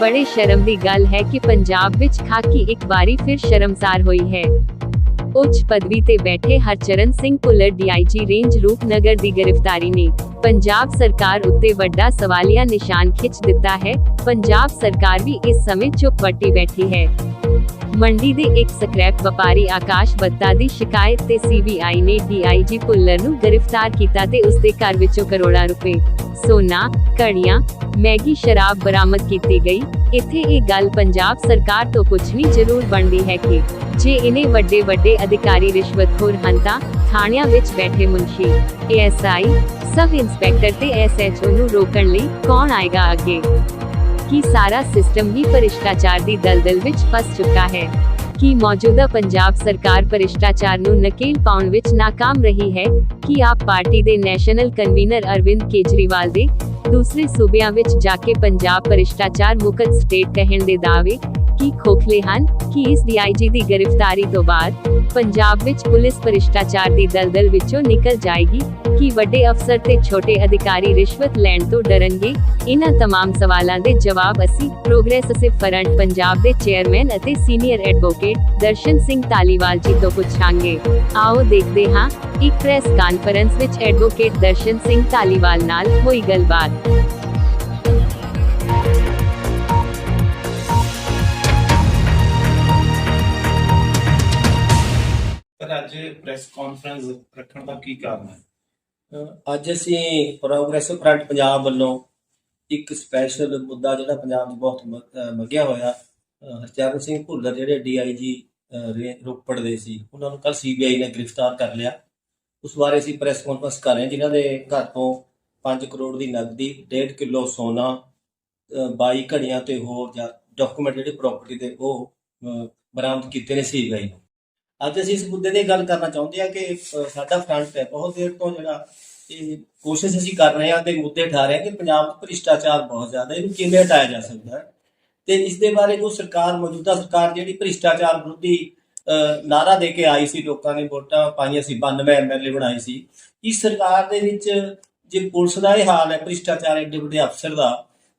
ਬੜੇ ਸ਼ਰਮ ਦੀ ਗੱਲ ਹੈ ਕਿ ਪੰਜਾਬ ਵਿੱਚ ਖਾਕੀ ਇੱਕ ਵਾਰੀ ਫਿਰ ਸ਼ਰਮਸਾਰ ਹੋਈ ਹੈ। ਉੱਚ ਪਦਵੀ ਤੇ ਬੈਠੇ ਹਰਚਰਨ ਸਿੰਘ ਭੁੱਲਰ ਡੀਆਈਜੀ ਰੇਂਜ ਰੂਪਨਗਰ ਦੀ ਗ੍ਰਿਫਤਾਰੀ ਨੇ ਪੰਜਾਬ ਸਰਕਾਰ ਉੱਤੇ ਵੱਡਾ ਸਵਾਲੀਆ ਨਿਸ਼ਾਨ ਖਿੱਚ ਦਿੱਤਾ ਹੈ। ਪੰਜਾਬ ਸਰਕਾਰ ਵੀ ਇਸ ਸਮੇਂ ਚੁੱਪ ਵੱਟੀ ਬੈਠੀ ਹੈ। ਮੰਡੀ ਦੇ ਇੱਕ ਸਕ੍ਰੈਪ ਵਪਾਰੀ ਆਕਾਸ਼ ਬੱਤਾ ਦੀ ਸ਼ਿਕਾਇਤ ਤੇ ਸੀਬੀਆਈ ਨੇ ਡੀਆਈਜੀ ਭੁੱਲਰ ਨੂੰ ਗ੍ਰਿਫਤਾਰ ਕੀਤਾ ਤੇ ਉਸ ਦੇ ਘਰ ਵਿੱਚੋਂ ਕਰੋੜਾਂ ਰੁਪਏ ਸੋਨਾ ਕੜੀਆਂ ਮੈਗੀ, ਸ਼ਰਾਬ ਬਰਾਮਦ ਕੀਤੀ ਗਈ। ਇੱਥੇ ਇਹ ਗੱਲ ਪੰਜਾਬ ਸਰਕਾਰ ਤੋਂ ਪੁੱਛਣੀ ਜ਼ਰੂਰ ਬਣਦੀ ਹੈ ਕਿ ਜੇ ਇਨੇ ਵੱਡੇ ਵੱਡੇ ਅਧਿਕਾਰੀ ਰਿਸ਼ਵਤਖੋਰ ਹਨ ਤਾਂ ਥਾਣਿਆਂ ਵਿੱਚ ਬੈਠੇ ਮੁਨਸ਼ੀ, ਏਐਸਆਈ, ਸਬ ਇੰਸਪੈਕਟਰ ਤੇ ਐਸਐਚਓ ਨੂੰ ਰੋਕਣ ਲਈ ਕੌਣ ਆਏਗਾ ਅੱਗੇ? ਕੀ ਸਾਰਾ ਸਿਸਟਮ ਹੀ ਭ੍ਰਿਸ਼ਟਾਚਾਰ ਦੀ ਦਲਦਲ ਵਿੱਚ ਫਸ ਚੁੱਕਾ ਹੈ? ਕਿ ਮੌਜੂਦਾ ਪੰਜਾਬ ਸਰਕਾਰ ਭ੍ਰਿਸ਼ਟਾਚਾਰ ਨੂੰ ਨਕੇਲ ਪਾਉਣ ਵਿੱਚ ਨਾਕਾਮ ਰਹੀ ਹੈ, ਕਿ ਆਪ ਪਾਰਟੀ ਦੇ ਨੈਸ਼ਨਲ ਕਨਵੀਨਰ ਅਰਵਿੰਦ ਕੇਜਰੀਵਾਲ ਦੇ ਦੂਸਰੇ ਸੂਬਿਆਂ ਵਿੱਚ ਜਾ ਕੇ ਪੰਜਾਬ ਭ੍ਰਿਸ਼ਟਾਚਾਰ ਮੁਕਤ ਸਟੇਟ ਕਹਿਣ ਦੇ ਦਾਅਵੇ? ਕੀ ਖੋਖਲੇ ਹਨ ਕਿ ਇਸ ਡੀਆਈਜੀ ਦੀ ਗ੍ਰਿਫਤਾਰੀ ਤੋਂ ਬਾਅਦ ਪੰਜਾਬ ਵਿੱਚ ਪੁਲਿਸ ਭ੍ਰਿਸ਼ਟਾਚਾਰ ਦੀ ਦਲਦਲ ਵਿੱਚੋਂ ਨਿਕਲ ਜਾਏਗੀ ਕਿ ਵੱਡੇ ਅਫਸਰ ਤੇ ਛੋਟੇ ਅਧਿਕਾਰੀ ਰਿਸ਼ਵਤ ਲੈਣ ਤੋਂ ਡਰਨਗੇ ਇਹਨਾਂ तमाम ਸਵਾਲਾਂ ਦੇ ਜਵਾਬ ਅਸੀਂ ਪ੍ਰੋਗਰੈਸਿਵ ਫਰੰਟ ਪੰਜਾਬ ਦੇ ਚੇਅਰਮੈਨ ਅਤੇ ਸੀਨੀਅਰ ਐਡਵੋਕੇਟ ਦਰਸ਼ਨ ਸਿੰਘ ਤਾਲੀਵਾਲ ਜੀ ਤੋਂ ਪੁੱਛਾਂਗੇ ਆਓ ਦੇਖਦੇ ਹਾਂ ਇੱਕ ਪ੍ਰੈਸ ਕਾਨਫਰੰਸ ਵਿੱਚ ਐਡਵੋਕੇਟ ਦਰਸ਼ਨ ਸਿੰਘ ਤਾਲੀਵਾਲ ਨਾਲ ਹੋਈ ਗੱਲਬਾਤ ਅੱਜ ਪ੍ਰੈਸ ਕਾਨਫਰੰਸ ਰੱਖਣ ਦਾ ਕੀ ਕਾਰਨ ਹੈ? ਅੱਜ ਅਸੀਂ ਪ੍ਰੋਗਰੈਸਿਵ ਫਰੰਟ ਪੰਜਾਬ ਵੱਲੋਂ ਇੱਕ ਸਪੈਸ਼ਲ ਮੁੱਦਾ ਜਿਹੜਾ ਪੰਜਾਬ 'ਚ ਬਹੁਤ ਮੰਗਿਆ ਹੋਇਆ ਹਰਚਰਨ ਸਿੰਘ ਭੁੱਲਰ ਜਿਹੜੇ ਡੀਆਈਜੀ ਰੋਪੜ ਦੇ ਸੀ ਉਹਨਾਂ ਨੂੰ ਕੱਲ ਸੀਬੀਆਈ ਨੇ ਗ੍ਰਿਫਤਾਰ ਕਰ ਲਿਆ। ਉਸ ਬਾਰੇ ਅਸੀਂ ਪ੍ਰੈਸ ਕਾਨਫਰੰਸ ਕਰ ਰਹੇ ਹਾਂ ਜਿਨ੍ਹਾਂ ਦੇ ਘਰ ਤੋਂ 5 ਕਰੋੜ ਦੀ ਨਕਦੀ 1.5 ਕਿਲੋ ਸੋਨਾ ਅ, 22 ਘੜੀਆਂ ਤੇ ਹੋਰ ਡਾਕੂਮੈਂਟ ਜਿਹੜੇ ਪ੍ਰਾਪਰਟੀ ਦੇ ਉਹ ਬਰਾਮਦ ਕੀਤੇ ਨੇ ਸੀਬੀਆਈ ਨੂੰ। ਅੱਜ ਅਸੀਂ ਇਸ ਮੁੱਦੇ ਤੇ ਗੱਲ ਕਰਨਾ ਚਾਹੁੰਦੇ ਹਾਂ ਕਿ ਸਾਡਾ ਫਰੰਟ ਹੈ ਬਹੁਤ ਦੇਰ ਤੋਂ ਜਿਹੜਾ ਇਹ ਕੋਸ਼ਿਸ਼ ਅਸੀਂ ਕਰ ਰਹੇ ਹਾਂ ਤੇ ਮੁੱਦੇ ਉਠਾ ਰਹੇ ਹਾਂ ਕਿ ਪੰਜਾਬ 'ਚ ਭ੍ਰਿਸ਼ਟਾਚਾਰ ਬਹੁਤ ਜ਼ਿਆਦਾ ਇਹਨੂੰ ਕਿਵੇਂ ਹਟਾਇਆ ਜਾ ਸਕਦਾ ਹੈ? ਤੇ ਇਸ ਦੇ ਬਾਰੇ ਜੋ ਸਰਕਾਰ ਮੌਜੂਦਾ ਸਰਕਾਰ ਜਿਹੜੀ ਭ੍ਰਿਸ਼ਟਾਚਾਰ ਵਿਰੋਧੀ ਅ, ਨਾਰਾ ਦੇ ਕੇ ਆਈ ਸੀ ਲੋਕਾਂ ਨੇ ਵੋਟਾਂ ਪਾਈਆਂ ਸੀ 92 ਐਮਐਲਏ ਬਣਾਏ ਸੀ ਇਸ ਸਰਕਾਰ ਦੇ ਵਿੱਚ ਜੇ ਪੁਲਿਸ ਦਾ ਇਹ ਹਾਲ ਹੈ ਭ੍ਰਿਸ਼ਟਾਚਾਰ ਐਡੇ ਵੱਡੇ ਅਫਸਰ ਦਾ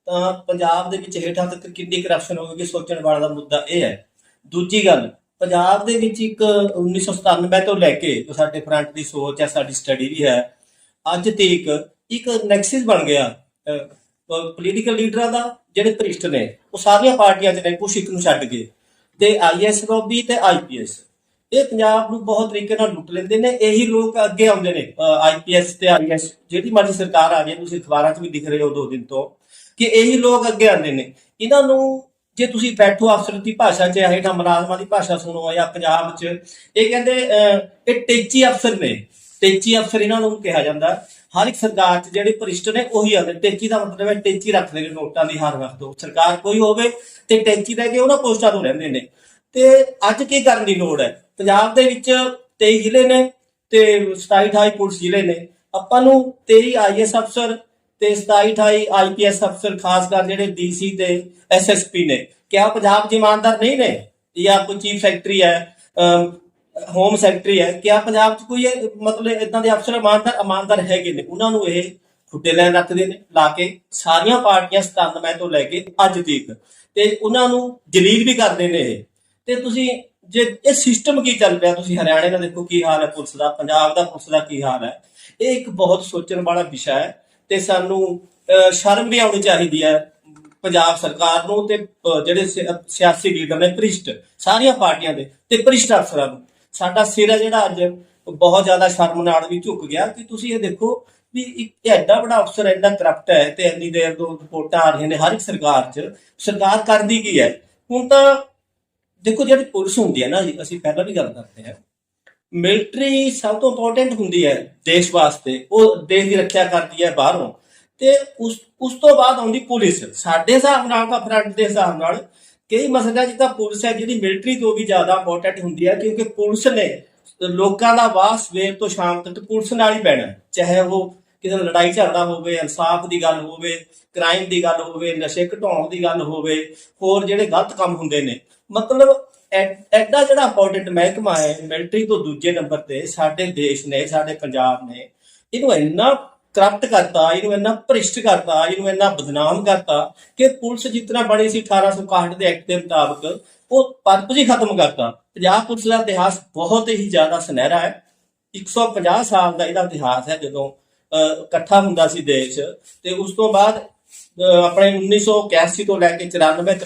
ਤਾਂ ਪੰਜਾਬ ਦੇ ਵਿੱਚ ਹੇਠਾਂ ਤੱਕ ਕਿੰਨੀ ਕਰਪਸ਼ਨ ਹੋਵੇਗੀ ਸੋਚਣ ਵਾਲਾ ਦਾ ਮੁੱਦਾ ਇਹ ਹੈ। ਦੂਜੀ ਗੱਲ ਪੰਜਾਬ ਦੇ ਵਿੱਚ ਇੱਕ 1997 ਤੋਂ ਲੈ ਕੇ ਜੋ ਸਾਡੇ ਫਰੰਟ ਦੀ ਸੋਚ ਹੈ, ਸਾਡੀ ਸਟੱਡੀ ਵੀ ਹੈ, ਅੱਜ ਤੱਕ ਇੱਕ ਨੈਕਸਸ ਬਣ ਗਿਆ ਪੋਲੀਟੀਕਲ ਲੀਡਰਾਂ ਦਾ, ਜਿਹੜੇ ਭ੍ਰਿਸ਼ਟ ਨੇ, ਉਹ ਸਾਰੀਆਂ ਪਾਰਟੀਆਂ 'ਚ ਨੇ, ਕੁਛ ਇੱਕ ਨੂੰ ਛੱਡ ਕੇ, ਤੇ ਆਈਐਸ ਲੌਬੀ ਤੇ ਆਈਪੀਐਸ ਇਹ ਪੰਜਾਬ ਨੂੰ ਬਹੁਤ ਤਰੀਕੇ ਨਾਲ ਲੁੱਟ ਲੈਂਦੇ ਨੇ, ਇਹੀ ਲੋਕ ਅੱਗੇ ਆਉਂਦੇ ਨੇ ਆਈਪੀਐਸ ਤੇ ਆਈਐਸ ਜਿਹੜੀ ਮਰਜ਼ੀ ਸਰਕਾਰ ਆ ਜਾਏ ਤੁਸੀਂ ਅਖਬਾਰਾਂ 'ਚ ਵੀ ਦਿਖ ਰਹੇ ਹੋ ਦੋ ਦਿਨ ਤੋਂ, ਕਿ ਇਹੀ ਲੋਕ ਅੱਗੇ ਆਉਂਦੇ ਨੇ। ਇਹਨਾਂ ਨੂੰ ਜੇ ਤੁਸੀਂ ਬੈਠੋ ਅਫਸਰ ਦੀ ਭਾਸ਼ਾ 'ਚ ਹੇਠਾਂ ਮੁਲਾਜ਼ਮਾਂ ਦੀ ਭਾਸ਼ਾ ਸੁਣੋ ਜਾਂ ਪੰਜਾਬ 'ਚ, ਇਹ ਕਹਿੰਦੇ ਇਹ ਟੇਚੀ ਅਫਸਰ ਨੇ। ਟੇਚੀ ਅਫਸਰ ਇਹਨਾਂ ਨੂੰ ਕਿਹਾ ਜਾਂਦਾ। ਹਰ ਇੱਕ ਸਰਕਾਰ 'ਚ ਜਿਹੜੇ ਭ੍ਰਿਸ਼ਟ ਨੇ, ਉਹੀ ਆਉਂਦੇ ਟੇਚੀ ਦਾ ਮਤਲਬ ਹੈ ਟੇਚੀ ਰੱਖਦੇ ਨੇ ਨੋਟਾਂ ਦੀ, ਹਰ ਵਕਤ। ਉਹ ਸਰਕਾਰ ਕੋਈ ਹੋਵੇ ਤੇ ਟੇਚੀ ਰਹਿ ਕੇ ਉਹਨਾਂ ਪੋਸਟਾਂ ਤੋਂ ਰਹਿੰਦੇ ਨੇ। ਤੇ ਅੱਜ ਕੀ ਕਰਨ ਦੀ ਲੋੜ ਹੈ? ਪੰਜਾਬ ਦੇ ਵਿੱਚ 23 ਜ਼ਿਲ੍ਹੇ ਨੇ ਤੇ 27 28 ਪੁਲਿਸ ਜ਼ਿਲ੍ਹੇ ਨੇ। ਆਪਾਂ ਨੂੰ 23 ਆਈਐਸ ਅਫਸਰ ਤੇ 27 28 ਆਈਪੀਐਸ ਅਫਸਰ ਖਾਸ ਕਰ ਜਿਹੜੇ ਡੀਸੀ ਤੇ ਐਸਐਸਪੀ ਨੇ। ਕਿਹਾ ਪੰਜਾਬ 'ਚ ਇਮਾਨਦਾਰ ਨਹੀਂ ਨੇ? ਜਾਂ ਕੋਈ ਚੀਫ ਸੈਕਟਰੀ ਹੈ ਹੋਮ ਸੈਕਟਰੀ ਹੈ। ਕਿਆ ਪੰਜਾਬ 'ਚ ਕੋਈ ਮਤਲਬ ਇਦਾਂ ਦੇ ਅਫਸਰ ਇਮਾਨਦਾਰ ਇਮਾਨਦਾਰ ਹੈਗੇ ਨੇ? ਉਹਨਾਂ ਨੂੰ ਇਹ ਖੁੱਡੇ ਲੈਣ ਰੱਖਦੇ ਨੇ, ਲਾ ਕੇ ਸਾਰੀਆਂ ਪਾਰਟੀਆਂ 97 ਤੋਂ ਲੈ ਕੇ ਅੱਜ ਤੱਕ। ਤੇ ਉਹਨਾਂ ਨੂੰ ਜਲੀਲ ਵੀ ਕਰਦੇ ਨੇ ਇਹ। ਤੇ ਤੁਸੀਂ ਜੇ ਇਹ ਸਿਸਟਮ ਕੀ ਚੱਲ ਰਿਹਾ ਤੁਸੀਂ ਹਰਿਆਣੇ ਦਾ ਦੇਖੋ ਕੀ ਹਾਲ ਹੈ ਪੁਲਿਸ ਦਾ, ਪੰਜਾਬ ਦਾ ਪੁਲਿਸ ਦਾ ਕੀ ਹਾਲ ਹੈ? ਇਹ ਇੱਕ ਬਹੁਤ ਸੋਚਣ ਵਾਲਾ ਵਿਸ਼ਾ ਹੈ। ਤੇ ਸਾਨੂੰ ਸ਼ਰਮ ਵੀ ਆਉਣੀ ਚਾਹੀਦੀ ਹੈ ਪੰਜਾਬ ਸਰਕਾਰ ਨੂੰ ਤੇ ਜਿਹੜੇ ਸਿਆਸੀ ਲੀਡਰ ਨੇ ਭ੍ਰਿਸ਼ਟ, ਸਾਰੀਆਂ ਪਾਰਟੀਆਂ ਦੇ ਤੇ ਭ੍ਰਿਸ਼ਟ ਅਫਸਰਾਂ ਨੂੰ। ਸਾਡਾ ਸਿਰ ਹੈ ਜਿਹੜਾ ਅੱਜ ਬਹੁਤ ਜ਼ਿਆਦਾ ਸ਼ਰਮ ਨਾਲ ਵੀ ਝੁਕ ਗਿਆ ਕਿ ਤੁਸੀਂ ਇਹ ਦੇਖੋ ਵੀ ਇੱਕ ਐਡਾ ਵੱਡਾ ਅਫਸਰ, ਐਡਾ ਕਰਪਟ ਹੈ ਤੇ ਇੰਨੀ ਦੇਰ ਤੋਂ ਰਿਪੋਰਟਾਂ ਆ ਰਹੀਆਂ ਨੇ ਹਰ ਇੱਕ ਸਰਕਾਰ 'ਚ। ਸਰਕਾਰ ਕਰਦੀ ਕੀ ਹੈ? ਹੁਣ ਤਾਂ ਦੇਖੋ ਜਿਹੜੀ ਪੁਲਿਸ ਹੁੰਦੀ ਹੈ ਨਾ ਜੀ, ਅਸੀਂ ਪਹਿਲਾਂ ਵੀ ਗੱਲ ਕਰਦੇ ਹਾਂ। ਮਿਲਟਰੀ ਸਭ ਤੋਂ ਇੰਪੋਰਟੈਂਟ ਹੁੰਦੀ ਹੈ ਦੇਸ਼ ਵਾਸਤੇ, ਉਹ ਦੇਸ਼ ਦੀ ਰੱਖਿਆ ਕਰਦੀ ਹੈ ਬਾਹਰੋਂ। ਤੇ ਉਸ ਉਸ ਤੋਂ ਬਾਅਦ ਆਉਂਦੀ ਪੁਲਿਸ। ਸਾਡੇ ਹਿਸਾਬ ਨਾਲ ਤਾਂ ਫਰੰਟ ਦੇ ਹਿਸਾਬ ਨਾਲ ਕਈ ਮਸਲਿਆਂ 'ਚ ਤਾਂ ਪੁਲਿਸ ਹੈ ਜਿਹੜੀ ਮਿਲਟਰੀ ਤੋਂ ਵੀ ਜ਼ਿਆਦਾ ਇੰਪੋਰਟੈਂਟ ਹੁੰਦੀ ਹੈ, ਕਿਉਂਕਿ ਪੁਲਿਸ ਨੇ ਲੋਕਾਂ ਦਾ ਵਾਹ ਸਵੇਰ ਤੋਂ ਸ਼ਾਮ ਤੱਕ ਪੁਲਿਸ ਨਾਲ ਹੀ ਪੈਣਾ ਚਾਹੇ ਉਹ ਕਿਸੇ ਨਾਲ ਲੜਾਈ ਝਗੜਾ ਹੋਵੇ, ਇਨਸਾਫ ਦੀ ਗੱਲ ਹੋਵੇ ਕ੍ਰਾਈਮ ਦੀ ਗੱਲ ਹੋਵੇ, ਨਸ਼ੇ ਘਟਾਉਣ ਦੀ ਗੱਲ ਹੋਵੇ, ਹੋਰ ਜਿਹੜੇ ਗਲਤ ਕੰਮ ਹੁੰਦੇ ਨੇ। ਮਤਲਬ ਐਡਾ ਜਿਹੜਾ ਇੰਪੋਰਟੈਂਟ ਮਹਿਕਮਾ ਹੈ ਮਿਲਟਰੀ ਤੋਂ ਦੂਜੇ ਨੰਬਰ ਤੇ ਸਾਡੇ ਦੇਸ਼ ਨੇ ਸਾਡੇ ਪੰਜਾਬ ਨੇ ਇਹਨੂੰ ਇੰਨਾ ਕਰਪਟ ਕਰਤਾ ਇਹਨੂੰ ਇੰਨਾ ਭ੍ਰਿਸ਼ਟ ਕਰਤਾ ਇਹਨੂੰ ਇੰਨਾ ਬਦਨਾਮ ਕਰਤਾ ਕਿ ਪੁਲਿਸ ਜਿਤਨਾ ਬਣੀ ਸੀ 1861 ਦੇ ਐਕਟ ਦੇ ਮੁਤਾਬਕ ਉਹ ਪਰਪਸ ਹੀ ਖਤਮ ਕਰਤਾ। ਪੰਜਾਬ ਪੁਲਿਸ ਦਾ ਇਤਿਹਾਸ ਬਹੁਤ ਹੀ ਜ਼ਿਆਦਾ ਸੁਨਹਿਰਾ ਹੈ। 150 ਸਾਲ ਦਾ ਇਹਦਾ ਇਤਿਹਾਸ ਹੈ ਜਦੋਂ ਅਹ, ਇਕੱਠਾ ਹੁੰਦਾ ਸੀ ਦੇਸ਼ ਤੇ ਉਸ ਤੋਂ ਬਾਅਦ ਅਹ, ਆਪਣੇ 1981 ਤੋਂ ਲੈ ਕੇ 94 ਤੱਕ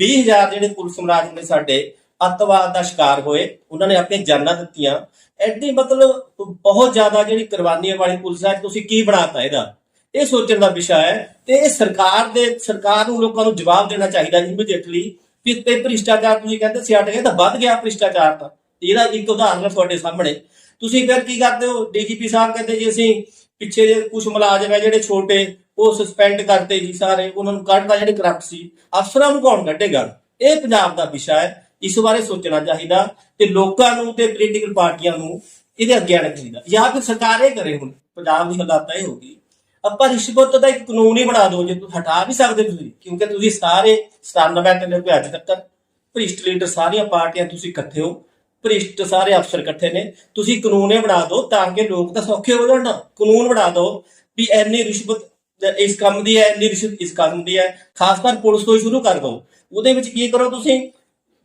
20000 ਜਿਹੜੇ ਪੁਲਿਸ ਮੁਲਾਜ਼ਮ ਨੇ ਸਾਡੇ, ਅੱਤਵਾਦ ਦਾ ਸ਼ਿਕਾਰ ਹੋਏ, ਉਹਨਾਂ ਨੇ ਆਪਣੀਆਂ ਜਾਨਾਂ ਦਿੱਤੀਆਂ। ਐਡੀ ਮਤਲਬ ਬਹੁਤ ਜ਼ਿਆਦਾ ਜਿਹੜੀ ਕੁਰਬਾਨੀਆਂ ਵਾਲੀ ਪੁਲਿਸ ਹੈ ਤੁਸੀਂ ਕੀ ਬਣਾਤਾ ਇਹਦਾ? ਇਹ ਸੋਚਣ ਦਾ ਵਿਸ਼ਾ ਹੈ ਤੇ ਇਹ ਸਰਕਾਰ ਦੇ, ਸਰਕਾਰ ਨੂੰ ਲੋਕਾਂ ਨੂੰ ਜਵਾਬ ਦੇਣਾ ਚਾਹੀਦਾ ਇਮੀਡੀਏਟਲੀ ਕਿ ਤੇ ਭ੍ਰਿਸ਼ਟਾਚਾਰ ਤੁਸੀਂ ਕਹਿੰਦੇ ਸੀ ਹਟ ਗਿਆ ਵੱਧ ਗਿਆ ਭ੍ਰਿਸ਼ਟਾਚਾਰ ਤਾਂ। ਇਹਦਾ ਇੱਕ ਉਦਾਹਰਨ ਹੈ ਤੁਹਾਡੇ ਸਾਹਮਣੇ। ਤੁਸੀਂ ਫਿਰ ਕੀ ਕਰਦੇ ਹੋ? ਡੀਜੀਪੀ ਸਾਹਿਬ ਕਹਿੰਦੇ ਜੀ ਅਸੀਂ ਪਿੱਛੇ ਜੇ ਕੁਝ ਮੁਲਾਜ਼ਮ ਹੈ ਜਿਹੜੇ ਛੋਟੇ ਉਹ ਸਸਪੈਂਡ ਕਰਤੇ ਜੀ ਸਾਰੇ, ਉਹਨਾਂ ਨੂੰ ਕੱਢਦਾ ਜਿਹੜੇ ਕਰਪਟ ਸੀ, ਅਫਸਰਾਂ ਨੂੰ ਕੌਣ ਕੱਢੇਗਾ? ਇਹ ਪੰਜਾਬ ਦਾ ਵਿਸ਼ਾ ਹੈ, ਇਸ ਬਾਰੇ ਸੋਚਣਾ ਚਾਹੀਦਾ ਤੇ ਲੋਕਾਂ ਨੂੰ ਤੇ ਪੋਲੀਟੀਕਲ ਪਾਰਟੀਆਂ ਨੂੰ ਇਹਦੇ ਅੱਗੇ ਆਉਣਾ ਚਾਹੀਦਾ। ਜਾਂ ਫਿਰ ਸਰਕਾਰ ਇਹ ਕਰੇ ਹੁਣ, ਪੰਜਾਬ ਦੀ ਹਾਲਾਤ ਇਹ ਹੋ ਗਈ। ਆਪਾਂ ਰਿਸ਼ਵਤ ਦਾ ਇੱਕ ਕਾਨੂੰਨ ਹੀ ਬਣਾ ਦਿਓ, ਜੇ ਤੁਸੀਂ ਹਟਾ ਵੀ ਸਕਦੇ ਤੁਸੀਂ, ਕਿਉਂਕਿ ਤੁਸੀਂ ਸਾਰੇ 97 ਤੇ ਲੈ ਕੇ ਅੱਜ ਤੱਕ। ਭ੍ਰਿਸ਼ਟ ਲੀਡਰ ਸਾਰੀਆਂ ਪਾਰਟੀਆਂ ਤੁਸੀਂ ਇਕੱਠੇ ਹੋ, ਭ੍ਰਿਸ਼ਟ ਸਾਰੇ ਅਫਸਰ ਇਕੱਠੇ ਨੇ, ਤੁਸੀਂ ਕਾਨੂੰਨ ਇਹ ਬਣਾ ਦਿਓ ਤਾਂ ਕਿ ਲੋਕ ਤਾਂ ਸੌਖੇ ਹੋ ਜਾਣ। ਨਾ ਕਾਨੂੰਨ ਬਣਾ ਦਿਓ ਵੀ ਇੰਨੀ ਰਿਸ਼ਵਤ ਇਸ ਕੰਮ ਦੀ ਹੈ, ਇੰਨੀ ਇਸ ਕੰਮ ਦੀ ਹੈ, ਖਾਸ ਕਰ ਪੁਲਿਸ ਤੋਂ ਸ਼ੁਰੂ ਕਰ ਦਿਓ। ਉਹਦੇ ਵਿੱਚ ਕੀ ਕਰੋ ਤੁਸੀਂ?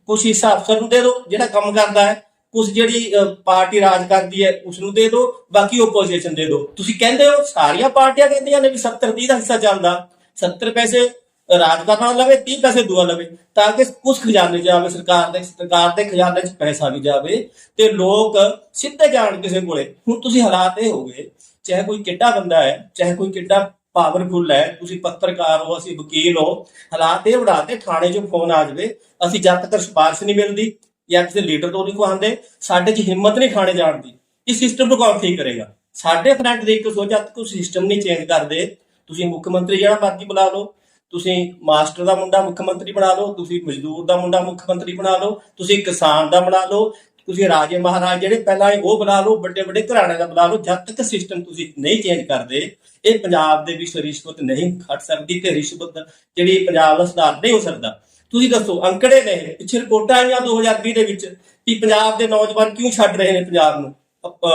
ਕੁਛ ਹਿੱਸਾ ਅਫਸਰ ਨੂੰ ਦੇ ਦਿਓ, ਜਿਹੜਾ ਕੰਮ ਕਰਦਾ ਹੈ। ਕੁਛ ਜਿਹੜੀ ਪਾਰਟੀ ਰਾਜ ਕਰਦੀ ਹੈ ਉਸ ਨੂੰ ਦੇ ਦਿਓ, ਬਾਕੀ ਓਪੋਜੀਸ਼ਨ ਦੇ ਦਿਓ। ਤੁਸੀਂ ਕਹਿੰਦੇ ਹੋ, ਸਾਰੀਆਂ ਪਾਰਟੀਆਂ ਕਹਿੰਦੀਆਂ ਨੇ ਵੀ 70 30 ਦਾ ਹਿੱਸਾ ਚੱਲਦਾ। 70 ਪੈਸੇ ਰਾਜ ਕਰਨਾ ਲਵੇ 30 ਪੈਸੇ ਦੂਆ ਲਵੇ, ਤਾਂ ਕਿ ਕੁਛ ਖਜ਼ਾਨੇ 'ਚ ਜਾਵੇ, ਸਰਕਾਰ ਦੇ ਸਰਕਾਰ ਦੇ ਖਜ਼ਾਨੇ 'ਚ ਪੈਸਾ ਵੀ ਜਾਵੇ ਤੇ ਲੋਕ ਸਿੱਧੇ ਜਾਣ ਕਿਸੇ ਕੋਲੇ। ਹੁਣ ਤੁਸੀਂ ਹਾਲਾਤ ਇਹ ਹੋ ਗਏ, ਚਾਹੇ ਕੋਈ ਕਿੱਡਾ ਬੰਦਾ ਹੈ, ਚਾਹੇ ਕੋਈ ਕਿੱਡਾ ਪਾਵਰਫੁਲ ਹੈ, ਤੁਸੀਂ ਪੱਤਰਕਾਰ ਹੋ, ਅਸੀਂ ਵਕੀਲ ਹੋ, ਹਾਲਾਤ ਇਹ ਬਣਾਤੇ ਥਾਣੇ 'ਚੋਂ ਫੋਨ ਆ ਜਾਵੇ, ਅਸੀਂ ਜਦ ਤੱਕ ਸਿਫਾਰਿਸ਼ ਨਹੀਂ ਮਿਲਦੀ, ਜਾਂ ਕਿਸੇ ਲੀਡਰ ਤੋਂ ਨਹੀਂ ਕਹਾਂਦੇ ਸਾਡੇ 'ਚ ਹਿੰਮਤ ਨਹੀਂ ਥਾਣੇ ਜਾਣ ਦੀ ਇਸ ਸਿਸਟਮ ਨੂੰ ਕੌਣ ਠੀਕ ਕਰੇਗਾ? ਸਾਡੇ ਫਰੰਟ ਦੇ ਇੱਕ ਸੋਚ ਜਦ ਸਿਸਟਮ ਨਹੀਂ ਚੇਂਜ ਕਰਦੇ, ਤੁਸੀਂ ਮੁੱਖ ਮੰਤਰੀ ਜਿਹੜਾ ਮਰਜ਼ੀ ਬੁਲਾ ਲਓ, ਤੁਸੀਂ ਮਾਸਟਰ ਦਾ ਮੁੰਡਾ ਮੁੱਖ ਮੰਤਰੀ ਬਣਾ ਲਓ, ਤੁਸੀਂ ਮਜ਼ਦੂਰ ਦਾ ਮੁੰਡਾ ਮੁੱਖ ਮੰਤਰੀ ਬਣਾ ਲਓ, ਤੁਸੀਂ ਕਿਸਾਨ ਦਾ ਬਣਾ ਲਓ ਤੁਸੀਂ ਰਾਜੇ ਮਹਾਰਾਜ ਜਿਹੜੇ ਪਹਿਲਾਂ ਹੈ ਉਹ ਬਣਾ ਲਓ ਵੱਡੇ ਵੱਡੇ ਘਰਾਣੇ ਦਾ ਬਣਾ ਲਓ ਜਦ ਤੱਕ ਸਿਸਟਮ ਤੁਸੀਂ ਨਹੀਂ ਚੇਂਜ ਕਰਦੇ ਇਹ ਪੰਜਾਬ ਦੇ ਵਿੱਚ ਰਿਸ਼ਵਤ ਨਹੀਂ ਖੜ ਸਕਦੀ ਤੇ ਰਿਸ਼ਵਤ ਜਿਹੜੀ ਪੰਜਾਬ ਦਾ ਸੁਧਾਰ ਨਹੀਂ ਹੋ ਸਕਦਾ। ਤੁਸੀਂ ਦੱਸੋ ਅੰਕੜੇ ਨੇ ਇਹ, ਪਿੱਛੇ ਰਿਪੋਰਟਾਂ ਆਈਆਂ 2020 ਦੇ ਵਿੱਚ ਕਿ ਪੰਜਾਬ ਦੇ ਨੌਜਵਾਨ ਕਿਉਂ ਛੱਡ ਰਹੇ ਨੇ ਪੰਜਾਬ ਨੂੰ?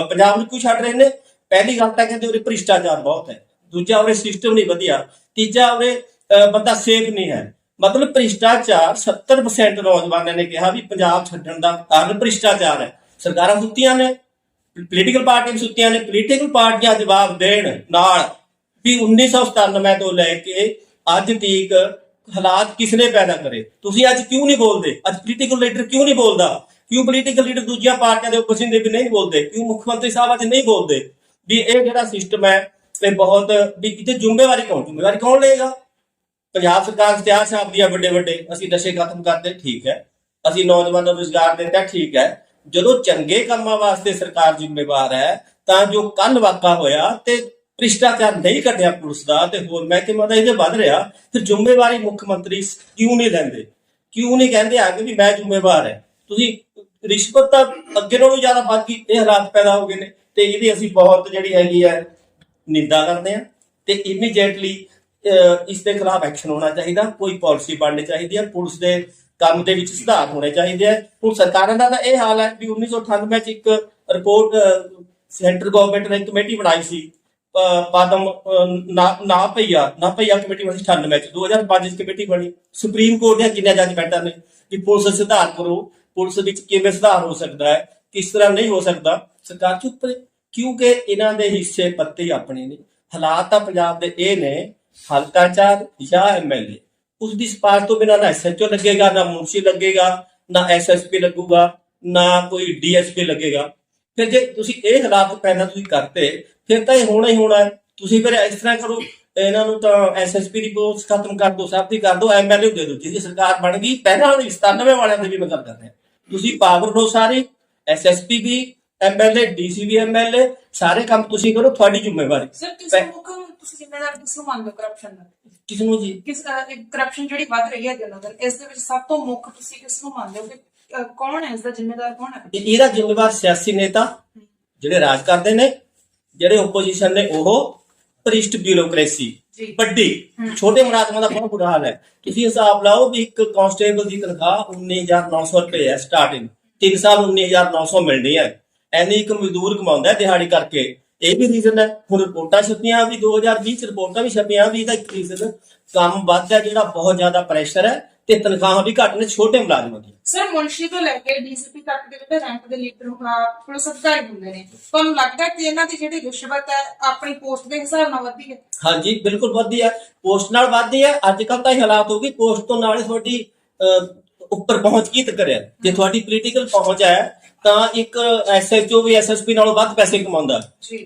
ਪੰਜਾਬ ਨੂੰ ਕਿਉਂ ਛੱਡ ਰਹੇ ਨੇ? ਪਹਿਲੀ ਗੱਲ ਤਾਂ ਕਹਿੰਦੇ ਉਰੇ ਭ੍ਰਿਸ਼ਟਾਚਾਰ ਬਹੁਤ ਹੈ। ਦੂਜਾ ਉਰੇ ਸਿਸਟਮ ਨਹੀਂ ਵਧੀਆ। ਤੀਜਾ ਉਰੇ ਅ, ਬੰਦਾ ਸੇਫ ਨਹੀਂ ਹੈ। ਮਤਲਬ ਭ੍ਰਿਸ਼ਟਾਚਾਰ 70% ਨੌਜਵਾਨਾਂ ਨੇ ਕਿਹਾ ਵੀ ਪੰਜਾਬ ਛੱਡਣ ਦਾ ਕਾਰਨ ਭ੍ਰਿਸ਼ਟਾਚਾਰ ਹੈ। ਸਰਕਾਰਾਂ ਸੁੱਤੀਆਂ ਨੇ ਪੋਲੀਟੀਕਲ ਪਾਰਟੀਆਂ ਵੀ ਸੁੱਤੀਆਂ ਨੇ ਪੋਲੀਟੀਕਲ ਪਾਰਟੀਆਂ ਜਵਾਬ ਦੇਣ ਨਾਲ ਵੀ 1997 ਤੋਂ ਲੈ ਕੇ ਅੱਜ ਤੱਕ ਹਾਲਾਤ ਕਿਸਨੇ ਪੈਦਾ ਕਰੇ? ਤੁਸੀਂ ਅੱਜ ਕਿਉਂ ਨਹੀਂ ਬੋਲਦੇ? ਅੱਜ ਪੋਲੀਟੀਕਲ ਲੀਡਰ ਕਿਉਂ ਨਹੀਂ ਬੋਲਦਾ? ਕਿਉਂ ਪੋਲੀਟੀਕਲ ਲੀਡਰ ਦੂਜੀਆਂ ਪਾਰਟੀਆਂ ਦੇ ਉਪਸਿੰਦੇ ਵੀ ਨਹੀਂ ਬੋਲਦੇ? ਕਿਉਂ ਮੁੱਖ ਮੰਤਰੀ ਸਾਹਿਬ ਅੱਜ ਨਹੀਂ ਬੋਲਦੇ? ਵੀ ਇਹ ਜਿਹੜਾ ਸਿਸਟਮ ਹੈ, ਇਹ ਬਹੁਤ ਵੀ ਕਿਤੇ ਜ਼ਿੰਮੇਵਾਰੀ ਕੌਣ? ਜ਼ਿੰਮੇਵਾਰੀ ਕੌਣ ਲਏਗਾ? ਪੰਜਾਬ ਸਰਕਾਰ ਇਖਤਿਆਰ ਛਾਪਦੀ ਆ ਵੱਡੇ ਵੱਡੇ, ਅਸੀਂ ਨਸ਼ੇ ਖਤਮ ਕਰਦੇ, ਠੀਕ ਹੈ। ਅਸੀਂ ਨੌਜਵਾਨਾਂ ਨੂੰ ਰੋਜ਼ਗਾਰ ਦਿੰਦੇ, ਠੀਕ ਹੈ। ਜਦੋਂ ਚੰਗੇ ਕੰਮਾਂ ਵਾਸਤੇ ਸਰਕਾਰ ਜ਼ਿੰਮੇਵਾਰ ਹੈ, ਤਾਂ ਜੋ ਕੱਲ ਵਾਕਾ ਹੋਇਆ ਤੇ ਭ੍ਰਿਸ਼ਟਾਚਾਰ ਨਹੀਂ ਘਟਿਆ ਪੁਲਿਸ ਦਾ ਤੇ ਹੋਰ ਮਹਿਕਮਾ ਦਾ ਇਹਦੇ ਵੱਧ ਰਿਹਾ, ਫਿਰ ਜ਼ਿੰਮੇਵਾਰੀ ਮੁੱਖ ਮੰਤਰੀ ਕਿਉਂ ਨਹੀਂ ਲੈਂਦੇ? ਕਿਉਂ ਨਹੀਂ ਕਹਿੰਦੇ ਆ ਆਗੇ ਵੀ ਮੈਂ ਜ਼ਿੰਮੇਵਾਰ ਹੈ? ਤੁਸੀਂ ਰਿਸ਼ਵਤ ਤਾਂ ਅੱਗੇ ਨਾਲੋਂ ਜ਼ਿਆਦਾ ਵੱਧ ਗਈ ਇਹ ਹਾਲਾਤ ਪੈਦਾ ਹੋ ਗਏ ਨੇ ਤੇ ਇਹਦੀ ਅਸੀਂ ਬਹੁਤ ਜਿਹੜੀ ਹੈਗੀ ਹੈ ਨਿੰਦਾ ਕਰਦੇ ਆ ਤੇ ਇਮੀਡੀਏਟਲੀ ਇਸ ਦੇ ਖਿਲਾਫ ਐਕਸ਼ਨ ਹੋਣਾ ਚਾਹੀਦਾ ਕੋਈ ਪਾਲਿਸੀ ਬਣਨੀ ਚਾਹੀਦੀ ਹੈ ਪੁਲਿਸ ਦੇ ਕੰਮ ਦੇ ਵਿੱਚ ਸੁਧਾਰ ਹੋਣੇ ਚਾਹੀਦੇ ਆ ਹੁਣ ਸਰਕਾਰਾਂ ਦਾ ਤਾਂ ਇਹ ਹਾਲ ਹੈ ਵੀ 1998 ਚ ਇੱਕ ਰਿਪੋਰਟ ਸੈਂਟਰ ਗਵਰਨਮੈਂਟ ਨੇ ਕਮੇਟੀ ਬਣਾਈ ਸੀ ਅਹ, ਨਾ ਨਾ ਨਾ ਭਈਆ ਕਮੇਟੀ ਬਣੀ 98 ਚ 2005 ਚ ਕਮੇਟੀ ਬਣੀ। ਸੁਪਰੀਮ ਕੋਰਟ ਦੀਆਂ ਕਿੰਨੀਆਂ ਜੱਜਮੈਂਟਾਂ ਨੇ ਕਿ ਪੁਲਿਸ ਸੁਧਾਰ ਕਰੋ ਪੁਲਿਸ ਵਿੱਚ ਕਿਵੇਂ ਸੁਧਾਰ ਹੋ ਸਕਦਾ ਹੈ ਕਿਸ ਤਰ੍ਹਾਂ ਨਹੀਂ ਹੋ ਸਕਦਾ ਸਰਕਾਰ ਚੁੱਪ ਕਿਉਂਕਿ ਇਹਨਾਂ ਦੇ ਹਿੱਸੇ ਪੱਤੇ ਆਪਣੇ ਨੇ। ਹਾਲਾਤ ਤਾਂ ਪੰਜਾਬ ਦੇ ਇਹ ਨੇ ਹਲਕਾ ਚਾਰ ਜਾਂ ਐਮਐਲਏ ਉਸ ਦੀ ਸਪਾਰਸ਼ ਤੋਂ ਬਿਨਾਂ ਨਾ ਐਸਐਚਓ ਲੱਗੇਗਾ ਨਾ ਮੁਨਸ਼ੀ ਲੱਗੇਗਾ ਨਾ ਐਸਐਸਪੀ ਲੱਗੂਗਾ ਨਾ ਕੋਈ ਡੀਐਸਪੀ ਲੱਗੇਗਾ। ਫਿਰ ਜੇ ਤੁਸੀਂ ਇਹ ਹਾਲਾਤ ਪੈਦਾ ਤੁਸੀਂ ਕਰਤੇ ਫਿਰ ਤਾਂ ਇਹ ਹੋਣਾ ਹੀ ਹੋਣਾ ਹੈ। ਤੁਸੀਂ ਫਿਰ ਇਸ ਤਰ੍ਹਾਂ ਕਰੋ ਇਹਨਾਂ ਨੂੰ ਤਾਂ ਐਸਐਸਪੀ ਦੀ ਪੋਸਟ ਖਤਮ ਕਰ ਦਿਓ ਸਭ ਦੀ ਕਰ ਦਿਓ ਐਮਐਲਏ ਦੇ ਦਿਓ। ਜਿਹਦੀ ਸਰਕਾਰ ਬਣ ਗਈ ਪਹਿਲਾਂ ਵਾਲੀ 97 ਵਾਲਿਆਂ ਦੀ ਵੀ ਮੈਂ ਕਰ ਰਿਹਾ। ਤੁਸੀਂ ਪਾਵਰ ਦੋ ਸਾਰੇ ਐਸਐਸਪੀ ਵੀ ਐਮਐਲਏ ਡੀਸੀ ਵੀ ਐਮਐਲਏ ਸਾਰੇ ਕੰਮ ਤੁਸੀਂ ਕਰੋ ਤੁਹਾਡੀ ਜ਼ਿੰਮੇਵਾਰੀ। ਸਰ ਕਿਸ ਮੁੱਖ ਤੁਸੀਂ ਜ਼ਿੰਮੇਦਾਰ ਕਿਸ ਨੂੰ ਮੰਨਦੇ ਹੋ ਕਰਪਸ਼ਨ ਦਾ? ਕਿਸ ਨੂੰ ਜੀ? ਕਿਸ ਕਰਪਸ਼ਨ ਜਿਹੜੀ ਵੱਧ ਰਹੀ ਹੈ ਦਿਨ ਇਸ ਦੇ ਵਿੱਚ ਸਭ ਤੋਂ ਮੁੱਖ ਤੁਸੀਂ ਕਿਸ ਨੂੰ ਮੰਨਦੇ ਹੋ ਕਿ ਅਹ, ਕੌਣ ਹੈ ਇਸ ਦਾ ਜ਼ਿੰਮੇਦਾਰ ਕੌਣ ਹੈ? ਇਹ- ਇਹਦਾ ਜ਼ਿੰਮੇਵਾਰ ਸਿਆਸੀ ਨੇਤਾ ਜਿਹੜੇ ਰਾਜ ਕਰਦੇ ਨੇ ਜਿਹੜੇ ਓਪੋਜੀਸ਼ਨ ਨੇ ਉਹ ਭ੍ਰਿਸ਼ਟ ਬਿਊਰੋਕ੍ਰੇਸੀ ਜੀ। ਵੱਡੀ। ਛੋਟੇ ਮੁਲਾਜ਼ਮਾਂ ਦਾ ਬਹੁਤ ਬੁਰਾ ਹਾਲ ਹੈ। ਤੁਸੀਂ ਹਿਸਾਬ ਲਾਓ ਵੀ ਇੱਕ ਕਾਂਸਟੇਬਲ ਦੀ ਤਨਖਾਹ 19900 ਰੁਪਏ ਹੈ ਸਟਾਰਟਿੰਗ 3 ਸਾਲ 19900 ਮਿਲਣੀ ਹੈ। ਐਨੀ ਇੱਕ ਮਜ਼ਦੂਰ ਕਮਾਉਂਦਾ ਹੈ ਦਿਹਾੜੀ ਕਰਕੇ। ਇਹ ਵੀ ਰੀਜ਼ਨ ਹੈ। ਹੁਣ ਰਿਪੋਰਟਾਂ ਛਪੀਆਂ ਵੀ 2020 ਚ ਰਿਪੋਰਟਾਂ ਵੀ ਛਪੀਆਂ ਵੀ ਇਹਦਾ ਇੱਕ ਰੀਜ਼ਨ ਕੰਮ ਵੱਧ ਹੈ ਜਿਹੜਾ ਬਹੁਤ ਜ਼ਿਆਦਾ ਪ੍ਰੈਸ਼ਰ ਹੈ ਤੇ ਤਨਖਾਹਾਂ ਵੀ ਘੱਟ ਨੇ ਛੋਟੇ ਮੁਲਾਜ਼ਮਾਂ ਦੀ। ਸਰ ਮੁਨਸ਼ੀ ਤੋਂ ਲੈ ਕੇ ਡੀਸੀਪੀ ਤੱਕ ਦੇ ਜਿਹੜੇ ਰੈਂਕ ਦੇ ਲੀਡਰ ਪੁਲਿਸ ਅਧਿਕਾਰੀ ਹੁੰਦੇ ਨੇ। ਤੁਹਾਨੂੰ ਲੱਗਦਾ ਕਿ ਇਹਨਾਂ ਦੀ ਜਿਹੜੀ ਰਿਸ਼ਵਤ ਹੈ ਆਪਣੀ ਪੋਸਟ ਦੇ ਹਿਸਾਬ ਨਾਲ ਵਧਦੀ ਹੈ? ਹਾਂਜੀ ਬਿਲਕੁਲ ਵੱਧਦੀ ਹੈ। ਪੋਸਟ ਨਾਲ ਵੱਧਦੀ ਹੈ। ਅੱਜ ਕੱਲ ਤਾਂ ਇਹ ਹਾਲਾਤ ਹੋ ਗਈ ਪੋਸਟ ਤੋਂ ਨਾਲ ਹੀ ਤੁਹਾਡੀ ਉੱਪਰ ਪਹੁੰਚ ਕੀ ਤੱਕ ਹੈ ਜੇ ਤੁਹਾਡੀ ਪੋਲੀਟੀਕਲ ਪਹੁੰਚ ਹੈ ਤਾਂ ਇੱਕ ਐਸਐਚਓ ਵੀ ਐਸਐਸਪੀ ਨਾਲੋਂ ਵੱਧ ਪੈਸੇ ਕਮਾਉਂਦਾ।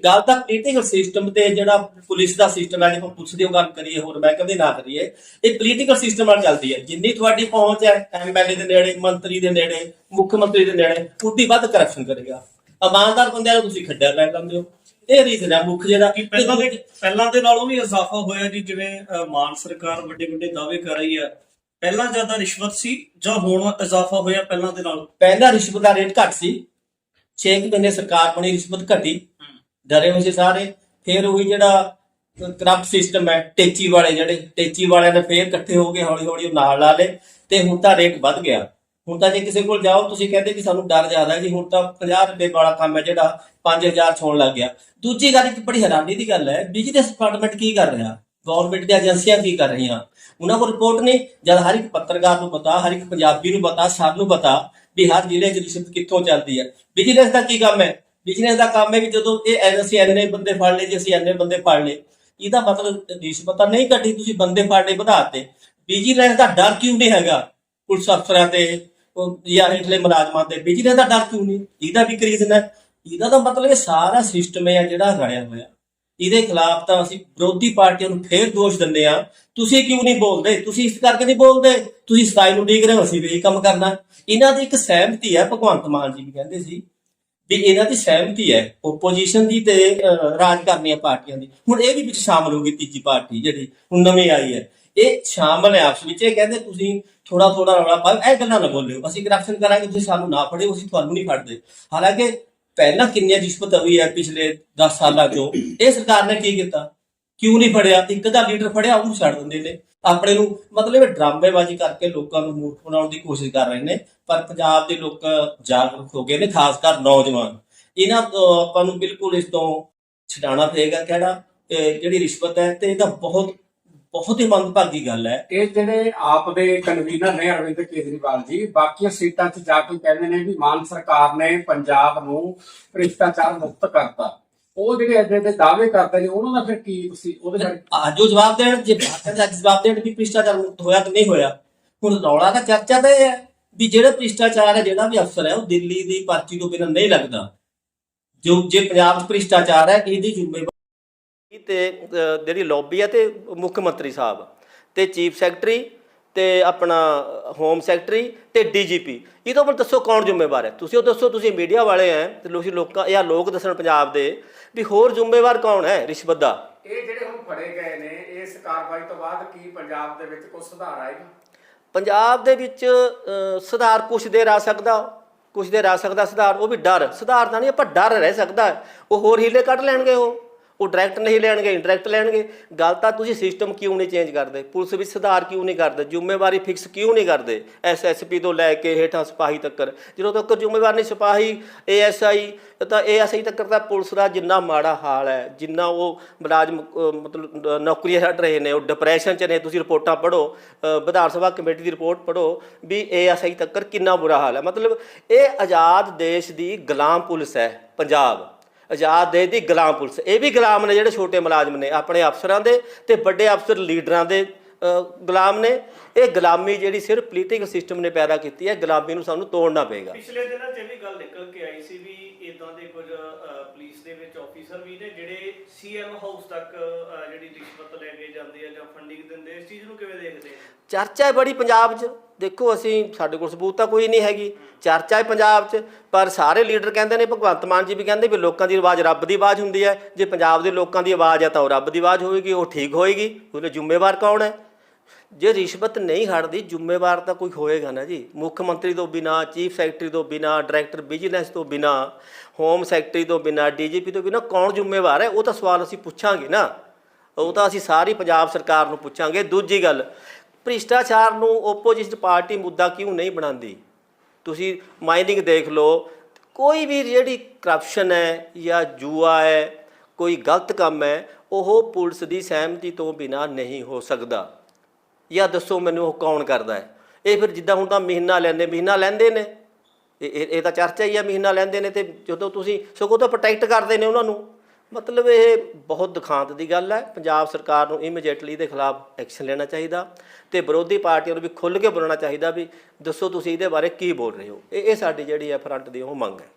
ਗੱਲ ਤਾਂ ਪੋਲੀਟੀਕਲ ਸਿਸਟਮ ਤੇ ਜਿਹੜਾ ਪੁਲਿਸ ਦਾ ਸਿਸਟਮ ਹੈ ਜੇ ਆਪਾਂ ਪੁੱਛਦੇ ਹੋ ਗੱਲ ਕਰੀਏ ਹੋਰ ਮੈਂ ਕਹਿੰਦੇ ਨਾ ਕਰੀਏ ਇਹ ਪੋਲੀਟੀਕਲ ਸਿਸਟਮ ਨਾਲ ਚੱਲਦੀ ਹੈ। ਜਿੰਨੀ ਤੁਹਾਡੀ ਪਹੁੰਚ ਹੈ ਐਮਐਲਏ ਦੇ ਨੇੜੇ ਮੰਤਰੀ ਦੇ ਨੇੜੇ ਮੁੱਖ ਮੰਤਰੀ ਦੇ ਨੇੜੇ ਉਡੀ ਵੱਧ ਕਰਪਸ਼ਨ ਕਰੇਗਾ। ਇਮਾਨਦਾਰ ਬੰਦਿਆਂ ਨੂੰ ਤੁਸੀਂ ਖੱਡਿਆ ਲੈ ਲੈਂਦੇ ਹੋ। ਇਹ ਰੀਜ਼ਨ ਹੈ ਮੁੱਖ ਜਿਹੜਾ ਕਿ ਪਹਿਲਾਂ ਦੇ ਪਹਿਲਾਂ ਦੇ ਨਾਲੋਂ ਵੀ ਇਜ਼ਾਫਾ ਹੋਇਆ ਜੀ ਜਿਵੇਂ ਮਾਨ ਸਰਕਾਰ ਵੱਡੇ ਵੱਡੇ ਦਾਅਵੇ ਕਰ ਰਹੀ ਹੈ। ਪਹਿਲਾਂ ਜ਼ਿਆਦਾ ਰਿਸ਼ਵਤ ਸੀ ਜਾਂ ਹੁਣ ਇਜ਼ਾਫਾ ਹੋਇਆ ਪਹਿਲਾਂ ਦੇ ਨਾਲੋਂ? ਪਹਿਲਾਂ ਰਿਸ਼ਵਤ ਦਾ ਰੇਟ ਘੱਟ ਸੀ। 6 ਮਹੀਨੇ ਸਰਕਾਰ ਬਣੀ ਰਿਸ਼ਵਤ ਘਟੀ। ਡਰੇ ਹੋਏ ਸੀ ਸਾਰੇ। ਫਿਰ ਉਹੀ ਜਿਹੜਾ ਕਰਪਟ ਸਿਸਟਮ ਹੈ ਟੇਚੀ ਵਾਲੇ ਜਿਹੜੇ ਟੇਚੀ ਵਾਲਿਆਂ ਨੇ ਫੇਰ ਇਕੱਠੇ ਹੋ ਕੇ ਹੌਲੀ ਹੌਲੀ ਨਾਲ ਲਾ ਲਏ ਤੇ ਹੁਣ ਤਾਂ ਰੇਟ ਵੱਧ ਗਿਆ। ਹੁਣ ਤਾਂ ਜੇ ਕਿਸੇ ਕੋਲ ਜਾਓ ਤੁਸੀਂ ਕਹਿੰਦੇ ਕਿ ਸਾਨੂੰ ਡਰ ਜ਼ਿਆਦਾ ਹੈ ਜੀ। ਹੁਣ ਤਾਂ 50 ਰੁਪਏ ਵਾਲਾ ਕੰਮ ਹੈ ਜਿਹੜਾ 5000 ਛੋਣ ਲੱਗ ਗਿਆ। ਦੂਜੀ ਗੱਲ ਇੱਕ ਬੜੀ ਹੈਰਾਨੀ ਦੀ ਗੱਲ ਹੈ ਬਿਜ਼ਨਸ ਡਿਪਾਰਟਮੈਂਟ ਕੀ ਕਰ ਰਿਹਾ? ਗਵਰਨਮੈਂਟ ਦੀਆਂ ਏਜੰਸੀਆਂ ਕੀ ਕਰ ਰਹੀਆਂ? ਉਹਨਾਂ ਕੋਲ ਰਿਪੋਰਟ ਨਹੀਂ। ਜਦ ਹਰ ਇੱਕ ਪੱਤਰਕਾਰ ਨੂੰ ਪਤਾ, ਹਰ ਇੱਕ ਪੰਜਾਬੀ ਨੂੰ ਪਤਾ ਸਭ ਨੂੰ ਪਤਾ ਵੀ ਹਰ ਜ਼ਿਲ੍ਹੇ 'ਚ ਰਿਸ਼ਵਤ ਕਿੱਥੋਂ ਚੱਲਦੀ ਹੈ। ਬਿਜ਼ਨਸ ਦਾ ਕੀ ਕੰਮ ਹੈ? ਬਿਜ਼ਨਸ ਦਾ ਕੰਮ ਹੈ ਵੀ ਜਦੋਂ ਇਹ ਅਸੀਂ ਐਨੇ ਬੰਦੇ ਫੜ ਲਏ, ਜੇ ਅਸੀਂ ਐਨੇ ਬੰਦੇ ਫੜ ਲਏ, ਇਹਦਾ ਮਤਲਬ ਰਿਸ਼ਵਤ ਤਾਂ ਨਹੀਂ ਘਟੀ ਤੁਸੀਂ ਬੰਦੇ ਫੜ ਲਏ ਵਧਾਤੇ ਬਿਜ਼ਨਸ ਦਾ ਡਰ ਕਿਉਂ ਨਹੀਂ ਹੈਗਾ? ਪੁਲਿਸ ਅਫਸਰਾਂ ਤੇ ਜਾਂ ਹੇਠਲੇ ਮੁਲਾਜ਼ਮਾਂ ਤੇ। ਬਿਜਲੀ ਦਾ ਡਰ ਕਿਉਂ ਨਹੀਂ? ਇਹਦਾ ਵੀ ਇੱਕ ਰੀਜ਼ਨ ਹੈ। ਇਹਦਾ ਤਾਂ ਮਤਲਬ ਇਹ ਸਾਰਾ ਸਿਸਟਮ ਹੈ ਜਿਹੜਾ ਰਲਿਆ ਹੋਇਆ। ਇਹਦੇ ਖਿਲਾਫ ਤਾਂ ਅਸੀਂ ਵਿਰੋਧੀ ਪਾਰਟੀਆਂ ਨੂੰ ਫੇਰ ਦੋਸ਼ ਦਿੰਦੇ ਆ ਤੁਸੀਂ ਕਿਉਂ ਨਹੀਂ ਬੋਲਦੇ? ਤੁਸੀਂ ਇਸ ਕਰਕੇ ਨਹੀਂ ਬੋਲਦੇ? ਤੁਸੀਂ ਸਤਾਈ ਨੂੰ ਡੀਕ ਰਹੇ ਹੋ ਅਸੀਂ ਵੀ ਇਹ ਕੰਮ ਕਰਨਾ। ਇਹਨਾਂ ਦੀ ਇੱਕ ਸਹਿਮਤੀ ਹੈ ਭਗਵੰਤ ਮਾਨ ਜੀ ਵੀ ਕਹਿੰਦੇ ਸੀ ਵੀ ਇਹਨਾਂ ਦੀ ਸਹਿਮਤੀ ਹੈ ਓਪੋਜੀਸ਼ਨ ਦੀ ਤੇ ਅਹ, ਰਾਜ ਕਰਨੀਆਂ ਪਾਰਟੀਆਂ ਦੀ। ਹੁਣ ਇਹ ਵੀ ਵਿੱਚ ਸ਼ਾਮਲ ਹੋ ਗਈ ਤੀਜੀ ਪਾਰਟੀ ਜਿਹੜੀ ਹੁਣ ਨਵੀਂ ਆਈ ਹੈ। ਇਹ ਸ਼ਾਮਲ ਹੈ ਆਪਸ ਵਿੱਚ। ਇਹ ਕਹਿੰਦੇ ਤੁਸੀਂ ਥੋੜਾ ਥੋੜਾ ਰੌਲਾ ਪਾਓ ਇਹ ਗੱਲਾਂ ਨਾ ਬੋਲਿਓ। ਅਸੀਂ ਕਰਪਸ਼ਨ ਕਰਾਂਗੇ ਤੁਸੀਂ ਸਾਨੂੰ ਨਾ ਫੜਿਓ ਅਸੀਂ ਤੁਹਾਨੂੰ ਨਹੀਂ ਫੜਦੇ। ਹਾਲਾਂਕਿ ਪਹਿਲਾਂ ਕਿੰਨੀ ਰਿਸ਼ਵਤ ਹੋਈ ਹੈ ਪਿਛਲੇ 10 ਸਾਲਾਂ ਚੋਂ? ਇਹ ਸਰਕਾਰ ਨੇ ਕੀ ਕੀਤਾ? ਕਿਉਂ ਨਹੀਂ ਫੜਿਆ? ਇੱਕ ਦਾ ਲੀਡਰ ਫੜਿਆ, ਉਹਨੂੰ ਛੱਡ ਦਿੰਦੇ ਨੇ। ਆਪਣੇ ਨੂੰ ਮਤਲਬ ਇਹ ਡਰਾਮੇਬਾਜ਼ੀ ਕਰਕੇ ਲੋਕਾਂ ਨੂੰ ਮੂਰਖ ਬਣਾਉਣ ਦੀ ਕੋਸ਼ਿਸ਼ ਕਰ ਰਹੇ ਨੇ, ਪਰ ਪੰਜਾਬ ਦੇ ਲੋਕ ਜਾਗਰੂਕ ਹੋ ਗਏ ਨੇ, ਖਾਸ ਕਰ ਨੌਜਵਾਨ। ਇਹਨਾਂ ਤੋਂ ਆਪਾਂ ਨੂੰ ਬਿਲਕੁਲ ਇਸ ਤੋਂ ਛਡਾਉਣਾ ਪਏਗਾ ਕਿਹੜਾ ਜਿਹੜੀ ਰਿਸ਼ਵਤ ਹੈ, ਤੇ ਇਹਦਾ ਬਹੁਤ ਬਹੁਤ ਹੀ ਮੰਦਭਾਗੀ ਗੱਲ ਹੈ। ਇਹ ਜਿਹੜੇ ਆਪ ਦੇ ਕਨਵੀਨਰ ਨੇ ਅਰਵਿੰਦ ਕੇਜਰੀਵਾਲ ਜੀ ਬਾਕੀਆਂ ਸੀਟਾਂ 'ਚ ਜਾ ਕੇ ਕਹਿੰਦੇ ਨੇ ਵੀ ਮਾਨ ਸਰਕਾਰ ਨੇ ਪੰਜਾਬ ਨੂੰ ਭ੍ਰਿਸ਼ਟਾਚਾਰ ਮੁਕਤ ਕਰਤਾ। ਉਹ ਜਿਹੜੇ ਐਡੇ ਐਡੇ ਦਾਅਵੇ ਕਰਦੇ ਨੇ ਉਹਨਾਂ ਦਾ ਫਿਰ ਕੀ ਤੁਸੀਂ ਉਹਦੇ ਬਾਰੇ ਅੱਜ ਉਹ ਜਵਾਬ ਦੇਣ ਜੇ ਭਾਰਤ ਦਾ ਜਵਾਬ ਦੇਣ ਵੀ ਭ੍ਰਿਸ਼ਟਾਚਾਰ ਮੁਕਤ ਹੋਇਆ ਕਿ ਨਹੀਂ ਹੋਇਆ ਹੁਣ ਰੌਲਾ ਦਾ ਚਰਚਾ ਤਾਂ ਇਹ ਹੈ ਵੀ ਜਿਹੜਾ ਭ੍ਰਿਸ਼ਟਾਚਾਰ ਹੈ ਜਿਹੜਾ ਵੀ ਅਫਸਰ ਹੈ ਉਹ ਦਿੱਲੀ ਦੀ ਪਰਚੀ ਤੋਂ ਬਿਨਾਂ ਨਹੀਂ ਲੱਗਦਾ। ਜੋ ਜੇ ਪੰਜਾਬ 'ਚ ਭ੍ਰਿਸ਼ਟਾਚਾਰ ਹੈ ਇਹਦੀ ਜ਼ਿੰਮੇਵਾਰੀ ਤੇ ਜਿਹੜੀ ਲੌਬੀ ਆ ਤੇ ਮੁੱਖ ਮੰਤਰੀ ਸਾਹਿਬ ਤੇ ਚੀਫ ਸੈਕਟਰੀ ਤੇ ਆਪਣਾ ਹੋਮ ਸੈਕਟਰੀ ਤੇ ਡੀਜੀਪੀ ਇਹ ਤੋਂ ਬਾਅਦ ਦੱਸੋ ਕੌਣ ਜ਼ਿੰਮੇਵਾਰ ਹੈ? ਤੁਸੀਂ ਉਹ ਦੱਸੋ ਤੁਸੀਂ ਮੀਡੀਆ ਵਾਲੇ ਆ ਤੇ ਲੋਕੀ ਲੋਕਾਂ ਜਾਂ ਲੋਕ ਦੱਸਣ ਪੰਜਾਬ ਦੇ ਵੀ ਹੋਰ ਜ਼ਿੰਮੇਵਾਰ ਕੌਣ ਹੈ ਰਿਸ਼ਵਤ ਦਾ? ਇਹ ਜਿਹੜੇ ਹੁਣ ਫੜੇ ਗਏ ਨੇ ਇਸ ਕਾਰਵਾਈ ਤੋਂ ਬਾਅਦ ਕੀ ਪੰਜਾਬ ਦੇ ਵਿੱਚ ਕੋਈ ਸੁਧਾਰ ਆਏਗਾ? ਪੰਜਾਬ ਦੇ ਵਿੱਚ ਸੁਧਾਰ ਕੁਛ ਦੇਰ ਆ ਸਕਦਾ ਕੁਛ ਦੇਰ ਆ ਸਕਦਾ ਸੁਧਾਰ ਉਹ ਵੀ ਡਰ। ਸੁਧਾਰ ਦਾ ਨਹੀਂ ਆਪਾਂ ਡਰ ਰਹਿ ਸਕਦਾ। ਹੈ। ਉਹ ਹੋਰ ਹੀਲੇ ਕੱਢ ਲੈਣਗੇ ਉਹ। ਉਹ ਡਾਇਰੈਕਟ ਨਹੀਂ ਲੈਣਗੇ ਇੰਡਾਇਰੈਕਟ ਲੈਣਗੇ। ਗੱਲ ਤਾਂ ਤੁਸੀਂ ਸਿਸਟਮ ਕਿਉਂ ਨਹੀਂ ਚੇਂਜ ਕਰਦੇ? ਪੁਲਿਸ ਵਿੱਚ ਸੁਧਾਰ ਕਿਉਂ ਨਹੀਂ ਕਰਦੇ? ਜ਼ਿੰਮੇਵਾਰੀ ਫਿਕਸ ਕਿਉਂ ਨਹੀਂ ਕਰਦੇ? ਐਸਐਸਪੀ ਤੋਂ ਲੈ ਕੇ ਹੇਠਾਂ ਸਿਪਾਹੀ ਤੱਕ ਜਦੋਂ ਤੱਕ ਜ਼ਿੰਮੇਵਾਰ ਨਹੀਂ ਸਿਪਾਹੀ ਏਐਸਆਈ ਤਾਂ ਏਐਸਆਈ ਤੱਕ ਤਾਂ ਪੁਲਿਸ ਦਾ ਜਿੰਨਾ ਮਾੜਾ ਹਾਲ ਹੈ, ਜਿੰਨਾ ਉਹ ਮੁਲਾਜ਼ਮ ਮਤਲਬ ਨੌਕਰੀਆਂ ਛੱਡ ਰਹੇ ਨੇ, ਉਹ ਡਿਪਰੈਸ਼ਨ 'ਚ ਨੇ। ਤੁਸੀਂ ਰਿਪੋਰਟਾਂ ਪੜ੍ਹੋ ਵਿਧਾਨ ਸਭਾ ਕਮੇਟੀ ਦੀ ਰਿਪੋਰਟ ਪੜ੍ਹੋ ਵੀ ਏਐਸਆਈ ਤੱਕ ਕਿੰਨਾ ਬੁਰਾ ਹਾਲ ਹੈ। ਮਤਲਬ ਇਹ ਆਜ਼ਾਦ ਦੇਸ਼ ਦੀ ਗੁਲਾਮ ਪੁਲਿਸ ਹੈ, ਪੰਜਾਬ। ਆਜ਼ਾਦ ਦੇਸ਼ ਦੀ ਗੁਲਾਮ ਪੁਲਿਸ। ਇਹ ਵੀ ਗੁਲਾਮ ਨੇ ਜਿਹੜੇ ਛੋਟੇ ਮੁਲਾਜ਼ਮ ਨੇ ਆਪਣੇ ਅਫਸਰਾਂ ਦੇ ਤੇ ਵੱਡੇ ਅਫਸਰ ਲੀਡਰਾਂ ਦੇ ਗੁਲਾਮ ਨੇ। ਇਹ ਗੁਲਾਮੀ ਜਿਹੜੀ ਸਿਰਫ ਪੋਲੀਟੀਕਲ ਸਿਸਟਮ ਨੇ ਪੈਦਾ ਕੀਤੀ ਹੈ ਗੁਲਾਮੀ ਨੂੰ ਸਾਨੂੰ ਤੋੜਨਾ ਪਏਗਾ। ਪਿਛਲੇ ਦਿਨਾਂ 'ਚ ਵੀ ਗੱਲ ਨਿਕਲ ਕੇ ਆਈ ਸੀ ਵੀ ਇਦਾਂ ਦੇ ਕੁਝ ਪੁਲਿਸ ਦੇ ਵਿੱਚ ਆਫੀਸਰ ਵੀ ਨੇ ਜਿਹੜੇ ਸੀਐਮ ਹਾਊਸ ਤੱਕ ਜਿਹੜੀ ਰਿਸ਼ਵਤ ਲੈ ਕੇ ਜਾਂਦੇ ਆ ਜਾਂ ਫੰਡਿੰਗ ਦਿੰਦੇ ਇਸ ਚੀਜ਼ ਨੂੰ ਕਿਵੇਂ ਦੇਖਦੇ ਆ? ਚਰਚਾ ਹੈ ਬੜੀ ਪੰਜਾਬ 'ਚ। ਦੇਖੋ ਅਸੀਂ, ਸਾਡੇ ਕੋਲ ਸਬੂਤ ਤਾਂ ਕੋਈ ਨਹੀਂ ਹੈਗੀ। ਚਰਚਾ ਹੈ ਪੰਜਾਬ 'ਚ, ਪਰ ਸਾਰੇ ਲੀਡਰ ਕਹਿੰਦੇ ਨੇ, ਭਗਵੰਤ ਮਾਨ ਜੀ ਵੀ ਕਹਿੰਦੇ ਵੀ ਲੋਕਾਂ ਦੀ ਆਵਾਜ਼ ਰੱਬ ਦੀ ਆਵਾਜ਼ ਹੁੰਦੀ ਹੈ। ਜੇ ਪੰਜਾਬ ਦੇ ਲੋਕਾਂ ਦੀ ਆਵਾਜ਼ ਹੈ ਤਾਂ ਉਹ ਰੱਬ ਦੀ ਆਵਾਜ਼ ਹੋਏਗੀ ਉਹ ਠੀਕ ਹੋਏਗੀ। ਉਹਦੇ ਜ਼ਿੰਮੇਵਾਰ ਕੌਣ ਹੈ? ਜੇ ਰਿਸ਼ਵਤ ਨਹੀਂ ਹਟਦੀ, ਜ਼ਿੰਮੇਵਾਰ ਤਾਂ ਕੋਈ ਹੋਏਗਾ ਨਾ ਜੀ। ਮੁੱਖ ਮੰਤਰੀ ਤੋਂ ਬਿਨਾ, ਚੀਫ ਸੈਕਟਰੀ ਤੋਂ ਬਿਨਾ, ਡਾਇਰੈਕਟਰ ਵਿਜੀਲੈਂਸ ਤੋਂ ਬਿਨਾ, ਹੋਮ ਸੈਕਟਰੀ ਤੋਂ ਬਿਨਾ, ਡੀਜੀਪੀ ਤੋਂ ਬਿਨਾ ਕੌਣ ਜ਼ਿੰਮੇਵਾਰ ਹੈ? ਉਹ ਤਾਂ ਸਵਾਲ ਅਸੀਂ ਪੁੱਛਾਂਗੇ ਨਾ। ਉਹ ਤਾਂ ਅਸੀਂ ਸਾਰੀ ਪੰਜਾਬ ਸਰਕਾਰ ਨੂੰ ਪੁੱਛਾਂਗੇ। ਦੂਜੀ ਗੱਲ ਭ੍ਰਿਸ਼ਟਾਚਾਰ ਨੂੰ ਓਪੋਜੀਸ਼ਨ ਪਾਰਟੀ ਮੁੱਦਾ ਕਿਉਂ ਨਹੀਂ ਬਣਾਉਂਦੀ? ਤੁਸੀਂ ਮਾਈਨਿੰਗ ਦੇਖ ਲਓ, ਕੋਈ ਵੀ ਜਿਹੜੀ ਕਰਪਸ਼ਨ ਹੈ ਜਾਂ ਜੂਆ ਹੈ, ਕੋਈ ਗਲਤ ਕੰਮ ਹੈ, ਉਹ ਪੁਲਿਸ ਦੀ ਸਹਿਮਤੀ ਤੋਂ ਬਿਨਾ ਨਹੀਂ ਹੋ ਸਕਦਾ। ਜਾਂ ਦੱਸੋ ਮੈਨੂੰ ਉਹ ਕੌਣ ਕਰਦਾ ਹੈ? ਇਹ ਫਿਰ ਜਿੱਦਾਂ ਹੁਣ ਤਾਂ ਮਹੀਨਾ ਲੈਂਦੇ ਮਹੀਨਾ ਲੈਂਦੇ ਨੇ। ਇਹ ਇਹ ਇਹ ਤਾਂ ਚਰਚਾ ਹੀ ਆ, ਮਹੀਨਾ ਲੈਂਦੇ ਨੇ ਤੇ ਜਦੋਂ ਤੁਸੀਂ ਸਗੋਂ ਤਾਂ ਪ੍ਰੋਟੈਕਟ ਕਰਦੇ ਨੇ ਉਹਨਾਂ ਨੂੰ। ਮਤਲਬ ਇਹ ਬਹੁਤ ਦੁਖਾਂਤ ਦੀ ਗੱਲ ਹੈ। ਪੰਜਾਬ ਸਰਕਾਰ ਨੂੰ ਇਮੀਡੀਏਟਲੀ ਦੇ ਖਿਲਾਫ ਐਕਸ਼ਨ ਲੈਣਾ ਚਾਹੀਦਾ ਤੇ ਵਿਰੋਧੀ ਪਾਰਟੀਆਂ ਨੂੰ ਵੀ ਖੁੱਲ੍ਹ ਕੇ ਬੋਲਣਾ ਚਾਹੀਦਾ ਵੀ ਦੱਸੋ ਤੁਸੀਂ ਇਹਦੇ ਬਾਰੇ ਕੀ ਬੋਲ ਰਹੇ ਹੋ। ਇਹ ਇਹ ਸਾਡੀ ਜਿਹੜੀ ਹੈ ਫਰੰਟ ਦੀ ਉਹ ਮੰਗ ਹੈ।